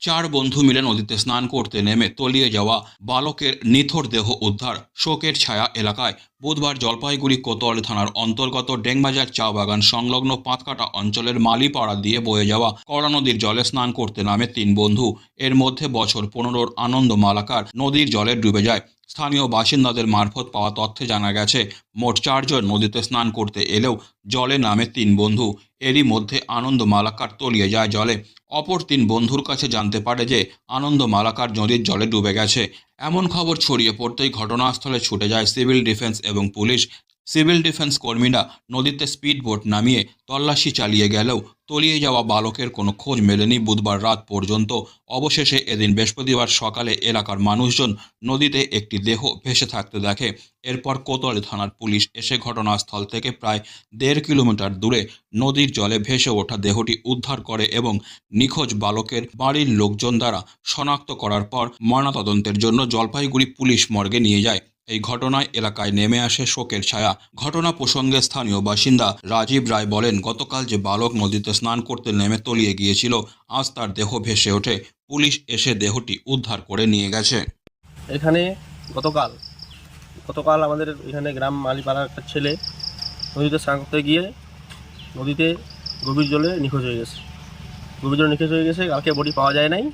চার বন্ধু মিলে নদীতে স্নান করতে নেমে তলিয়ে যাওয়া বালকের নিথর দেহ উদ্ধার। শোকের ছায়া এলাকায়। বুধবার জলপাইগুড়ি কোতোয়ালি থানার অন্তর্গত ডেংবাজার চা বাগান সংলগ্ন পাঁচকাটা অঞ্চলের মালিপাড়া দিয়ে বয়ে যাওয়া কড়া নদীর জলে স্নান করতে নামে তিন বন্ধু। এর মধ্যে বছর পনেরোর আনন্দ মালাকার নদীর জলে ডুবে যায়। স্থানীয় বাসিন্দাদের মারফত পাওয়া তথ্যে জানা গেছে, মোট চারজন নদীতে স্নান করতে এলেও জলে নামে তিন বন্ধু। এরই মধ্যে আনন্দ মালাকার তলিয়ে যায় জলে। অপর তিন বন্ধুর কাছে জানতে পারে যে আনন্দ মালাকার নদীর জলে ডুবে গেছে। এমন খবর ছড়িয়ে পড়তেই ঘটনাস্থলে ছুটে যায় সিভিল ডিফেন্স এবং পুলিশ। সিভিল ডিফেন্স কর্মীরা নদীতে স্পিড বোট নামিয়ে তল্লাশি চালিয়ে গেলেও তলিয়ে যাওয়া বালকের কোনো খোঁজ মেলেনি বুধবার রাত পর্যন্ত। অবশেষে এদিন বৃহস্পতিবার সকালে এলাকার মানুষজন নদীতে একটি দেহ ভেসে থাকতে দেখে। এরপর কোতোয়ালি থানার পুলিশ এসে ঘটনাস্থল থেকে প্রায় দেড় কিলোমিটার দূরে নদীর জলে ভেসে ওঠা দেহটি উদ্ধার করে এবং নিখোঁজ বালকের বাড়ির লোকজন দ্বারা শনাক্ত করার পর ময়নাতদন্তের জন্য জলপাইগুড়ি পুলিশ মর্গে নিয়ে যায়। এই ঘটনায় এলাকায় নেমে আসে শোকের ছায়া। ঘটনা প্রসঙ্গে স্থানীয় বাসিন্দা রাজীব রায় বলেন, গতকাল যে বালক নদীতে স্নান করতে নেমে তলিয়ে গিয়েছিল, আজ তার দেহ ভেসে ওঠে। পুলিশ এসে দেহটি উদ্ধার করে নিয়ে গেছে। এখানে গতকাল গতকাল আমাদের এখানে গ্রাম মালিপাড়ার একটা ছেলে নদীতে স্নান করতে গিয়ে নদীতে গভীর জলে নিখোঁজ হয়ে গেছে। গভীর জলে নিখোঁজ হয়ে গেছে, কালকে বডি পাওয়া যায় নাই।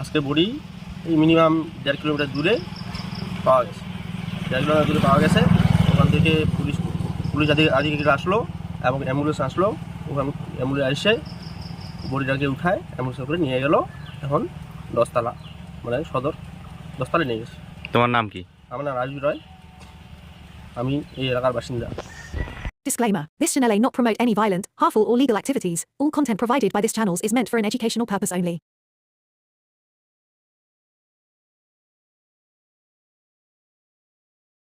আজকে বডি এই মিনিমাম দেড় কিলোমিটার দূরে পাওয়া গেছে। দূরে পাওয়া গেছে ওখান থেকে পুলিশ পুলিশ আধিক আধিকারিকরা আসলো এবং অ্যাম্বুলেন্স আসলো ওখান অ্যাম্বুলেন্স এসে বডিটাকে উঠায় অ্যাম্বুলেন্সে করে নিয়ে গেল এখন দশতলা মানে সদর দশতলায় নিয়ে গেছে তোমার নাম কি আমার নাম রাজু রয় আমি এই এলাকার বাসিন্দা Disclaimer This channel may not promote any violent, harmful, or legal activities. All content provided by this channel is meant for an educational purpose only.